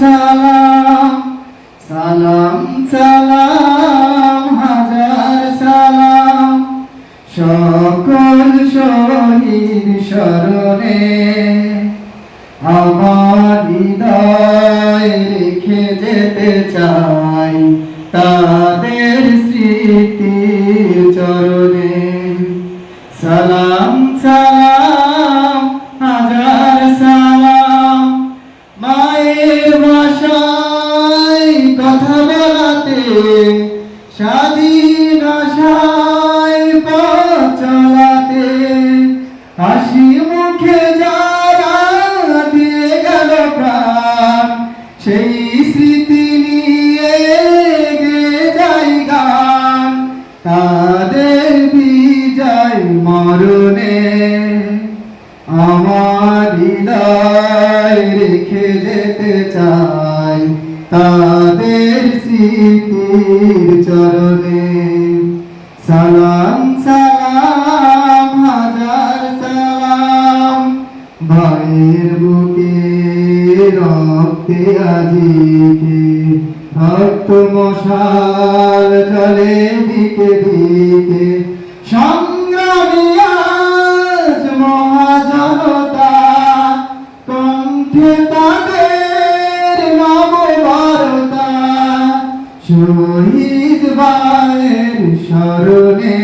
সালাম সালাম। সালাম হাজার সালাম সকল শহীদ স্মরণে আমার হৃদয় রেখে যেতে চাই তাদের স্মৃতির চরণে সালাম সালাম বলাতে স্বাধীন আশায় পথ চলাতে হাসি মুখে যারা দিয়ে গেল প্রাণ, সেই স্মৃতি নিয়ে গে যাই গান। তাদের বিজয় মরণে আমার হৃদয় রেখে যেতে চাই। তাদের স্মৃতির চরণে। সালাম সালাম, হাজার সালাম। ভাইয়ের বুকে রক্তে আজিকে। রক্ত মশাল জলে দিকে দিকে। শহীদ ভাইয়ের স্মরণে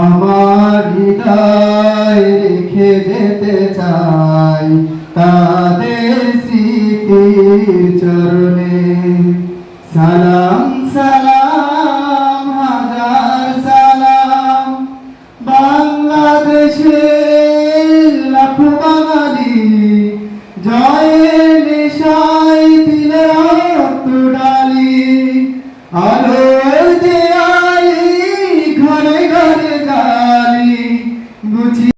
আমার হৃদয় রেখে যেতে চাই তাদের স্মৃতির চরণে। সালাম সালাম, হাজার সালাম। বাংলাদেশের লাখো বাঙালি জয়ের